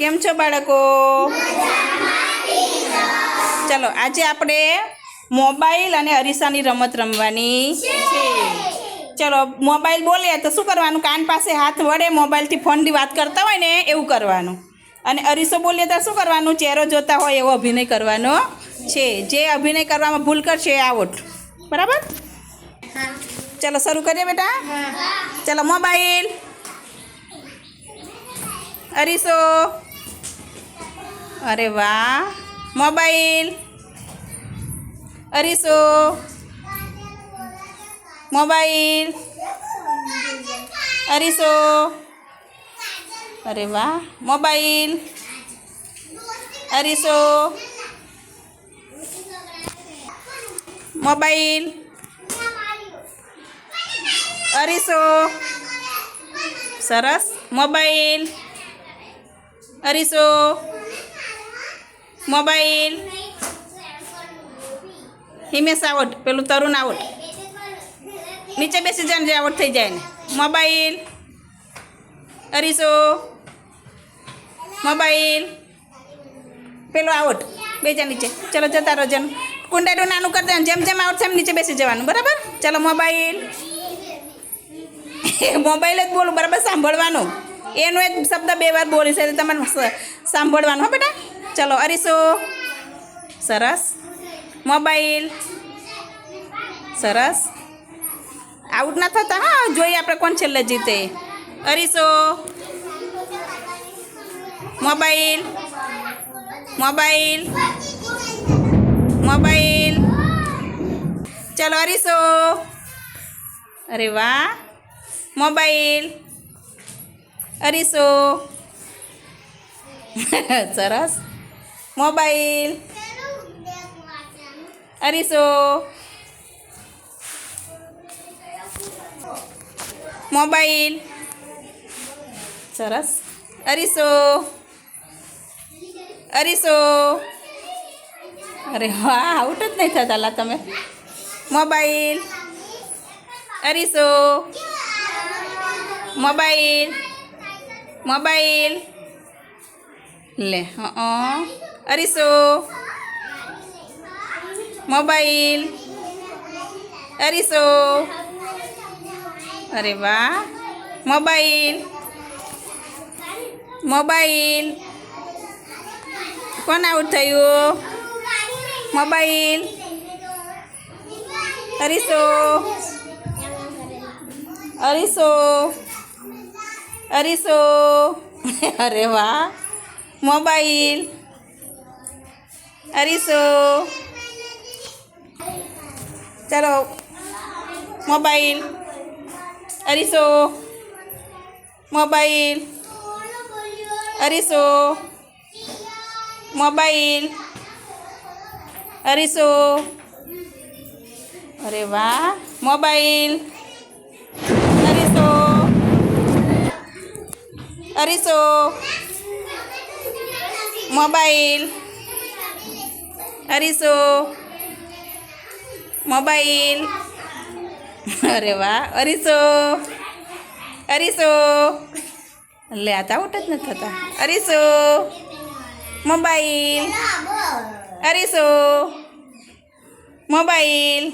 કેમ છો બાળકો? ચલો આજે આપણે મોબાઈલ અને અરીસાની રમત રમવાની છે. ચલો મોબાઈલ બોલીએ તો શું કરવાનું? કાન પાસે હાથ વડે મોબાઈલથી ફોનથી વાત કરતા હોય ને એવું કરવાનું. અને અરીસો બોલીએ તો શું કરવાનું? ચહેરો જોતા હોય એવો અભિનય કરવાનો છે. જે અભિનય કરવામાં ભૂલ કરશે આવોટ આઉટ. બરાબર? ચલો શરૂ કરીએ બેટા. ચલો મોબાઈલ. અરીસો. અરે વાહ મોબાઈલ અરીસો મોબાઈલ અરીસો અરે વાહ મોબાઈલ અરીસો મોબાઈલ અરીસો સરસ મોબાઈલ અરીસો મોબાઈલ હિમેશ આવટ પેલું તરુણ આવટ નીચે બેસી જાય જે આવટ થઈ જાય ને મોબાઈલ અરીસો મોબાઈલ પેલો આવટ બે જા નીચે ચલો જતા રહો જન કુંડાડું નાનું કરી દેવાનું જેમ જેમ આવટ એમ નીચે બેસી જવાનું બરાબર ચલો મોબાઈલ મોબાઈલ જ બોલું બરાબર સાંભળવાનું એનો એક શબ્દ બે વાર બોલી છે તમારે સાંભળવાનું હો બેટા ચલો અરીસો સરસ મોબાઈલ સરસ આઉટ ના થતા. હા, જોઈએ આપણે કોણ છેલ્લે જીતે. અરીસો મોબાઈલ મોબાઈલ મોબાઈલ ચલો અરીસો અરે વાહ મોબાઈલ અરીસો સરસ મોબાઈલ અરીસો મોબાઈલ સરસ અરીસો અરીસો અરે વાહ આઉટ જ નહીં થતા લા તમે મોબાઈલ અરીસો મોબાઈલ મોબાઈલ લે હં અરીસો. મોબાઈલ. અરીસો. અરે વાહ. મોબાઈલ. મોબાઈલ. કોણ આઉટ થયું? મોબાઈલ. અરીસો. અરીસો. અરીસો. અરે વાહ. મોબાઈલ. અરીસો ચાલો મોબાઈલ અરીસો મોબાઈલ અરીસો મોબાઈલ અરીસો અરે વાહ મોબાઈલ અરીસો અરીસો મોબાઈલ અરીસો મોબાઈલ. અરે વાહ અરીસો અરીસો લે, આ તો આઉટ જ નથી થતા. અરીસો મોબાઈલ. અરીસો મોબાઈલ.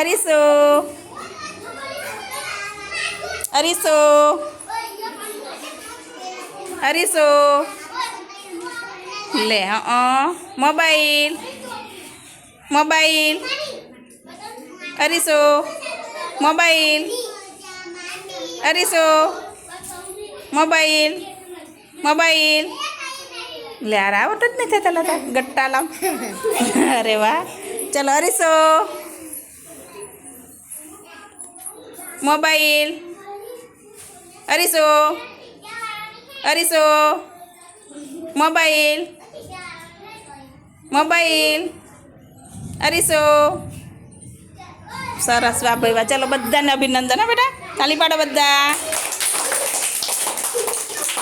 અરીસો અરીસો અરીસો લે, હા મોબાઈલ. મોબાઈલ. અરીસો. મોબાઈલ. અરીસો. મોબાઈલ. મોબાઈલ. લે આ આવટ જ નથી થતા, લતા, ગટ્ટા લામ અરે વાહ. ચલો, અરીસો. મોબાઈલ. અરીસો. અરીસો. મોબાઈલ મોબાઈલ અરીસો સરસ વાહ ભાઈ વાહ ચાલો બધાને અભિનંદન હા બેટા તાલી પાડો બધા